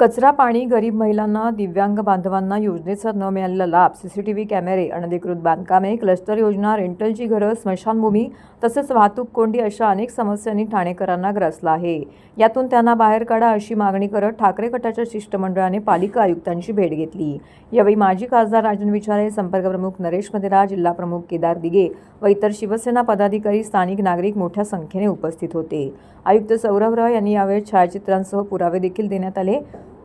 कचरा पाणी गरीब महिलांना दिव्यांग बांधवांना योजनेचा न मिळालेला लाभ सी सी टी व्ही कॅमेरे अनधिकृत बांधकामे क्लस्टर योजना रेंटलची घरं स्मशानभूमी तसेच वाहतूक कोंडी अशा अनेक समस्यांनी ठाणेकरांना ग्रासला आहे. यातून त्यांना बाहेर काढा अशी मागणी करत ठाकरे गटाच्या शिष्टमंडळाने पालिका आयुक्तांची भेट घेतली. यावेळी माजी खासदार राजन विचारे संपर्कप्रमुख नरेश मदेरा जिल्हाप्रमुख केदार दिगे व इतर शिवसेना पदाधिकारी स्थानिक नागरिक मोठ्या संख्येने उपस्थित होते. आयुक्त सौरभ राव यांनी यावेळी छायाचित्रांसह पुरावे देखील देण्यात आले.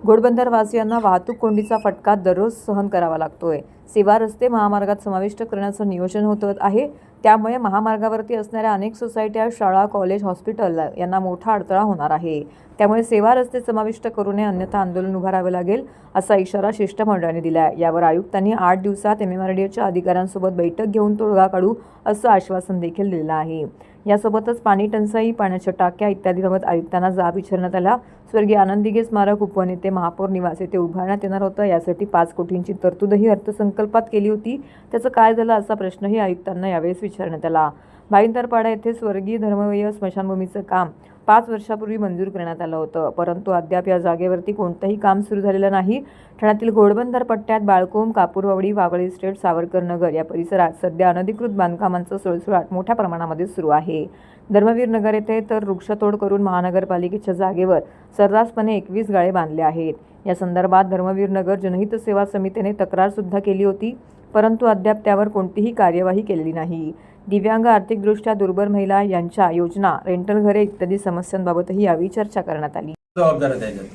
घोडबंदरवासियांना वाहतूक कोंडीचा फटका दररोज सहन करावा लागतोय. सेवा रस्ते महामार्गात समाविष्ट करण्याचं नियोजन होत आहे. त्यामुळे महामार्गावरती असणाऱ्या अनेक सोसायट्या शाळा कॉलेज हॉस्पिटल यांना मोठा अडथळा होणार आहे. त्यामुळे सेवा रस्ते समाविष्ट करू नये अन्यथा आंदोलन उभारावं लागेल असा इशारा शिष्टमंडळाने दिला आहे यावर आयुक्तांनी आठ दिवसात एम एम आर डी एच्या अधिकाऱ्यांसोबत बैठक घेऊन तोडगा काढू असं आश्वासन देखील दिलेलं आहे. यासोबतच पाणी टंचाई पाण्याच्या टाक्या इत्यादीबाबत आयुक्तांना जाब विचारण्यात आला. स्वर्गीय आनंद दिघे स्मारक उपवनेते महापौर निवास येथे उभारण्यात येणार होतं. यासाठी पाच कोटींची तरतूदही संकल्पात केली होती. त्याचं काय झालं असा प्रश्नही आयुक्तांना यावेळेस विचारण्यात आला. भाईंदरपाडा येथे स्वर्गीय धर्मवीय स्मशानभूमीचं काम पाच वर्षापूर्वी मंजूर करण्यात आलं होतं. परंतु अद्याप या जागेवरती कोणतंही काम सुरू झालेलं नाही. ठाण्यातील घोडबंदर पट्ट्यात बाळकोम कापूरवाडी वागळी स्टेट सावरकर नगर या परिसरात सध्या अनधिकृत बांधकामांचं सुळसुळाट मोठ्या प्रमाणामध्ये सुरू आहे. धर्मवीर नगर येथे तर वृक्षतोड करून महानगरपालिकेच्या जागेवर सर्रासपणे एकवीस गाळे बांधले आहेत. या संदर्भात धर्मवीर नगर जनहित सेवा समितीने तक्रारसुद्धा केली होती. परंतु अद्याप त्यावर कोणतीही कार्यवाही केलेली नाही. दिव्यांग आर्थिकदृष्ट्या दुर्बल महिला यांच्या योजना रेंटल घरे इत्यादी समस्यांबाबतही यावेळी चर्चा करण्यात आली. जबाबदार त्याच्यात.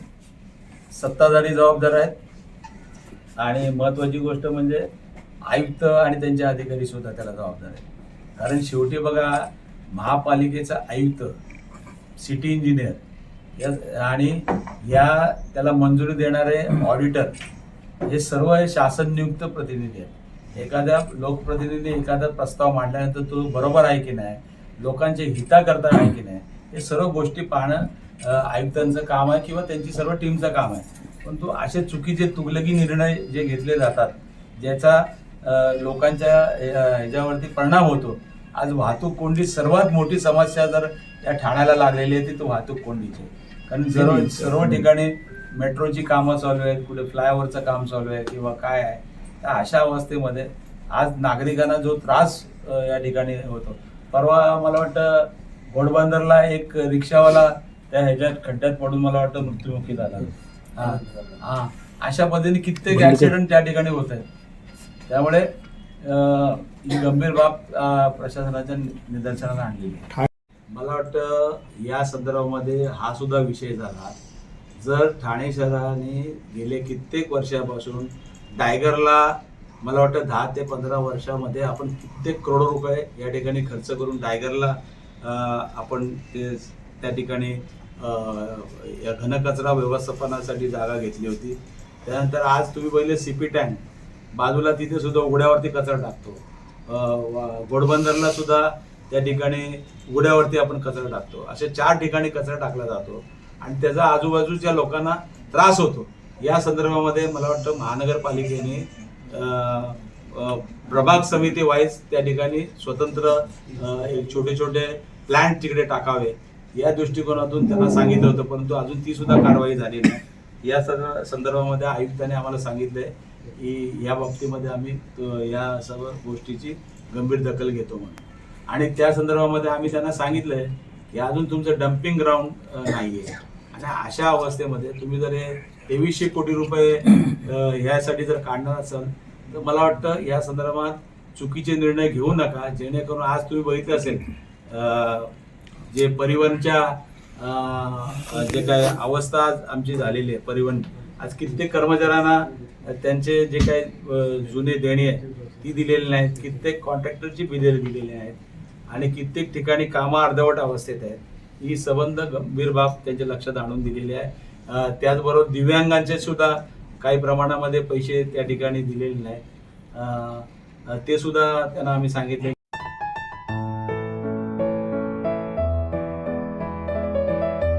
सत्ताधारी जबाबदार आहेत. आणि महत्वाची गोष्ट म्हणजे आयुक्त आणि त्यांचे अधिकारी सुद्धा त्याला जबाबदार आहेत. कारण शेवटी बघा महापालिकेचा आयुक्त सिटी इंजिनियर या आणि या त्याला मंजुरी देणारे ऑडिटर हे सर्व हे शासन नियुक्त प्रतिनिधी आहेत. एखाद्या लोकप्रतिनिधी एखादा प्रस्ताव मांडल्यानंतर तो बरोबर आहे की नाही लोकांचे हिताकरता आहे की नाही हे सर्व गोष्टी पाहणं आयुक्तांचं काम आहे किंवा त्यांची सर्व टीमचं काम आहे. पण तो असे चुकीचे तुगलकी निर्णय जे घेतले जातात ज्याचा लोकांच्या ह्याच्यावरती परिणाम होतो. आज वाहतूक कोंडी सर्वात मोठी समस्या जर या ठाण्याला लागलेली आहे ती तो वाहतूक कोंडीची. कारण सर्व सर्व ठिकाणी मेट्रोची कामं चालू आहेत कुठे फ्लायओव्हरचं काम चालू आहे किंवा काय आहे तर अशा अवस्थेमध्ये आज नागरिकांना जो त्रास या ठिकाणी होतो. परवा मला वाटतं घोडबंदरला एक रिक्षावाला त्या ह्याच्यात खड्ड्यात पडून मला वाटतं मृत्युमुखी झाला. हा. हा. अशा पद्धतीने कित्येक ऍक्सिडेंट त्या ठिकाणी होत आहेत. त्यामुळे अ, ही गंभीर बाब प्रशासनाच्या निदर्शनाला आणलेली आहे. मला वाटतं या संदर्भामध्ये हा सुद्धा विषय झाला. जर ठाणे शहराने गेले कित्येक वर्षापासून टायगरला मला वाटतं दहा ते पंधरा वर्षामध्ये आपण कित्येक करोड रुपये या ठिकाणी खर्च करून टायगरला आपण ते त्या ठिकाणी या घनकचरा व्यवस्थापनासाठी जागा घेतली होती. त्यानंतर आज तुम्ही पहिले सीपी टँक बाजूला तिथे सुद्धा उघड्यावरती कचरा टाकतो. घोडबंदरला सुद्धा त्या ठिकाणी उघड्यावरती आपण कचरा टाकतो. असे चार ठिकाणी कचरा टाकला जातो. आणि त्याचा आजूबाजूच्या लोकांना त्रास होतो. या संदर्भामध्ये मला वाटतं महानगरपालिकेने प्रभाग समिती वाईज त्या ठिकाणी स्वतंत्र एक छोटे छोटे प्लॅन्ट तिकडे टाकावे. या दृष्टिकोनातून त्यांना सांगितलं होतं परंतु अजून ती सुद्धा कारवाई झाली नाही. या सर्व संदर्भामध्ये आयुक्ताने आम्हाला सांगितलंय की या बाबतीमध्ये आम्ही या सर्व गोष्टीची गंभीर दखल घेतो म्हणून. आणि त्या संदर्भामध्ये आम्ही त्यांना सांगितलंय की अजून तुमचं डम्पिंग ग्राउंड नाहीये. आणि अशा अवस्थेमध्ये तुम्ही जर हे तेवीसशे कोटी रुपये ह्यासाठी जर काढणार असाल तर मला वाटतं या संदर्भात चुकीचे निर्णय घेऊ नका. जेणेकरून आज तुम्ही बघितलं असेल जे परिवहनच्या जे काय अवस्था आज आमची झालेली आहे परिवहन. आज कित्येक कर्मचाऱ्यांना त्यांचे जे काही जुने देणी आहेत ती दिलेली नाहीत. कित्येक कॉन्ट्रॅक्टरची बिले दिलेली आहेत. आणि कित्येक ठिकाणी कामं अर्धवट अवस्थेत आहेत. ही संबंध गंभीर बाब त्यांच्या लक्षात आणून दिलेली आहे. त्याचबरोबर दिव्यांगांचे सुद्धा काही प्रमाणामध्ये पैसे त्या ठिकाणी दिलेले नाही ते सुद्धा त्यांना आम्ही सांगितले.